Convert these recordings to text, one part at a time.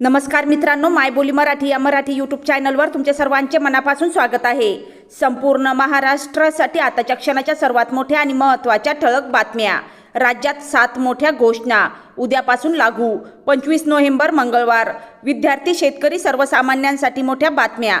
नमस्कार मित्रांनो मायबोली मराठी या मराठी यूट्यूब चॅनलवर तुमचे सर्वांचे मनापासून स्वागत आहे. संपूर्ण महाराष्ट्रासाठी आताच्या क्षणाच्या सर्वात मोठ्या आणि महत्त्वाच्या ठळक बातम्या. राज्यात सात मोठ्या घोषणा उद्यापासून लागू. पंचवीस नोव्हेंबर मंगळवार. विद्यार्थी शेतकरी सर्वसामान्यांसाठी मोठ्या बातम्या.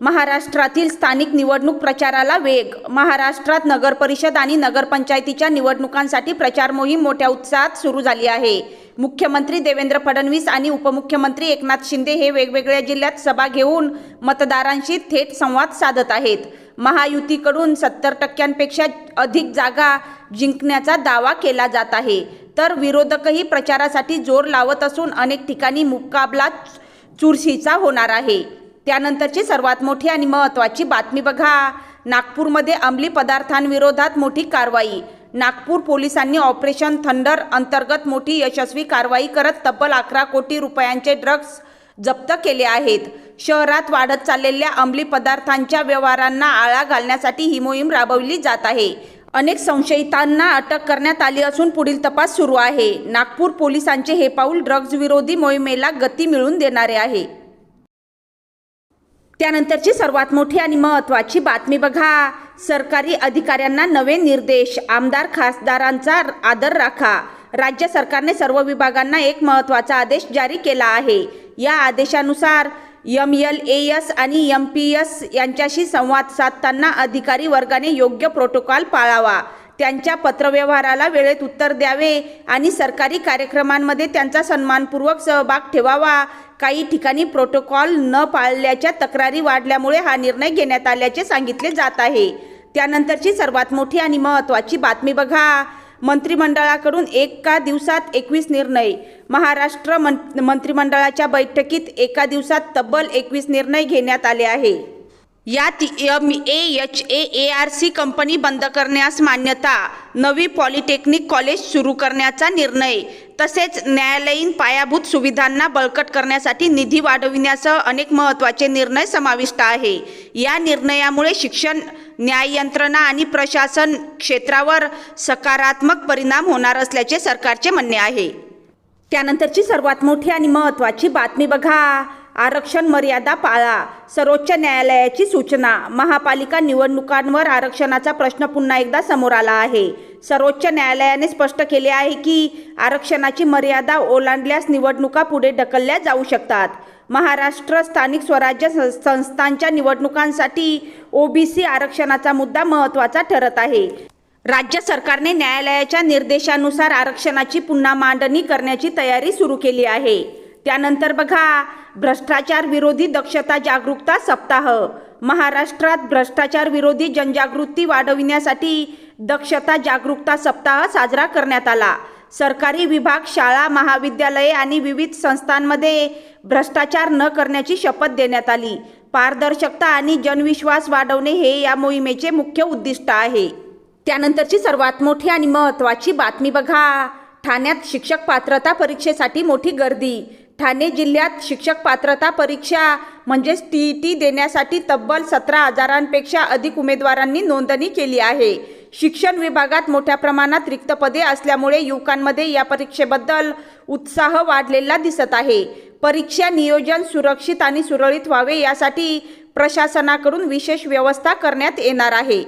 महाराष्ट्रातील स्थानिक निवडणूक प्रचाराला वेग. महाराष्ट्रात नगरपरिषद आणि नगरपंचायतीच्या निवडणुकांसाठी प्रचार मोहीम मोठ्या उत्साहात सुरू झाली आहे. मुख्यमंत्री देवेंद्र फडणवीस आणि उपमुख्यमंत्री एकनाथ शिंदे हे वेगवेगळ्या जिल्ह्यात सभा घेऊन मतदारांशी थेट संवाद साधत आहेत. महायुतीकडून सत्तर टक्क्यांपेक्षा अधिक जागा जिंकण्याचा दावा केला जात आहे. तर विरोधकही प्रचारासाठी जोर लावत असून अनेक ठिकाणी मुकाबला चुरशीचा होणार आहे. त्यानंतरची सर्वात मोठी आणि महत्त्वाची बातमी बघा. नागपूरमध्ये अंमली पदार्थांविरोधात मोठी कारवाई. नागपूर पोलिसांनी ऑपरेशन थंडर अंतर्गत मोठी यशस्वी कारवाई करत तब्बल अकरा कोटी रुपयांचे ड्रग्ज जप्त केले आहेत. शहरात वाढत चाललेल्या अंमली पदार्थांच्या व्यवहारांना आळा घालण्यासाठी ही मोहीम राबवली जात आहे. अनेक संशयितांना अटक करण्यात आली असून पुढील तपास सुरू आहे. नागपूर पोलिसांचे हे पाऊल ड्रग्ज विरोधी मोहिमेला गती मिळवून देणारे आहे. त्यानंतरची सर्वात मोठी आणि महत्त्वाची बातमी बघा. सरकारी अधिकाऱ्यांना नवे निर्देश आमदार खासदारांचा आदर राखा. राज्य सरकारने सर्व विभागांना एक महत्त्वाचा आदेश जारी केला आहे. या आदेशानुसार यम एल ए एस आणि यम पी एस यांच्याशी संवाद साधताना अधिकारी वर्गाने योग्य प्रोटोकॉल पाळावा. त्यांच्या पत्रव्यवहाराला वेळेत उत्तर द्यावे आणि सरकारी कार्यक्रमांमध्ये त्यांचा सन्मानपूर्वक सहभाग ठेवावा. काही ठिकाणी प्रोटोकॉल न पाळल्याच्या तक्रारी वाढल्यामुळे हा निर्णय घेण्यात आल्याचे सांगितले जात आहे. त्यानंतरची सर्वात मोठी आणि महत्त्वाची बातमी बघा. मंत्रिमंडळाकडून एका दिवसात एकवीस निर्णय. महाराष्ट्र मं मंत्रिमंडळाच्या बैठकीत एका दिवसात तब्बल एकवीस निर्णय घेण्यात आले आहे. यात M A H A A R C company बंद करण्यास मान्यता. नवी पॉलिटेक्निक कॉलेज सुरू करण्याचा निर्णय. तसेच न्यायालयीन पायाभूत सुविधांना बळकट करण्यासाठी निधी वाढविण्यासह अनेक महत्त्वाचे निर्णय समाविष्ट आहे. या निर्णयामुळे शिक्षण न्याय यंत्रणा आणि प्रशासन क्षेत्रावर सकारात्मक परिणाम होणार असल्याचे सरकारचे म्हणणे आहे. त्यानंतरची सर्वात मोठी आणि महत्त्वाची बातमी बघा. आरक्षण मर्यादा पाळा. सर्वोच्च न्यायालयाची सूचना. महापालिका निवडणुकांवर आरक्षणाचा प्रश्न पुन्हा एकदा समोर आला आहे. सर्वोच्च न्यायालयाने स्पष्ट केले आहे की आरक्षणाची मर्यादा ओलांडल्यास निवडणुका पुढे ढकलल्या जाऊ शकतात. महाराष्ट्र स्थानिक स्वराज्य सं- संस्थांच्या निवडणुकांसाठी ओबीसी आरक्षणाचा मुद्दा महत्त्वाचा ठरत आहे. राज्य सरकारने न्यायालयाच्या निर्देशानुसार आरक्षणाची पुन्हा मांडणी करण्याची तयारी सुरू केली आहे. त्यानंतर बघा भ्रष्टाचार विरोधी दक्षता जागरूकता सप्ताह. महाराष्ट्रात भ्रष्टाचार विरोधी जनजागृती वाढविण्यासाठी दक्षता जागरूकता सप्ताह साजरा करण्यात आला. सरकारी विभाग शाळा महाविद्यालये आणि विविध संस्थांमध्ये भ्रष्टाचार न करण्याची शपथ देण्यात आली. पारदर्शकता आणि जनविश्वास वाढवणे हे या मोहिमेचे मुख्य उद्दिष्ट आहे. त्यानंतरची सर्वात मोठी आणि महत्त्वाची बातमी बघा. ठाण्यात शिक्षक पात्रता परीक्षेसाठी मोठी गर्दी. ठाणे जिल्ह्यात शिक्षक पात्रता परीक्षा म्हणजेच टी ई टी देण्यासाठी तब्बल सतरा हजारांपेक्षा अधिक उमेदवारांनी नोंदणी केली आहे. शिक्षण विभागात मोठ्या प्रमाणात रिक्त पदे असल्यामुळे युवकांमध्ये या परीक्षेबद्दल उत्साह वाढलेला दिसत आहे. परीक्षा नियोजन सुरक्षित आणि सुरळीत व्हावे यासाठी प्रशासनाकडून विशेष व्यवस्था करण्यात येणार आहे.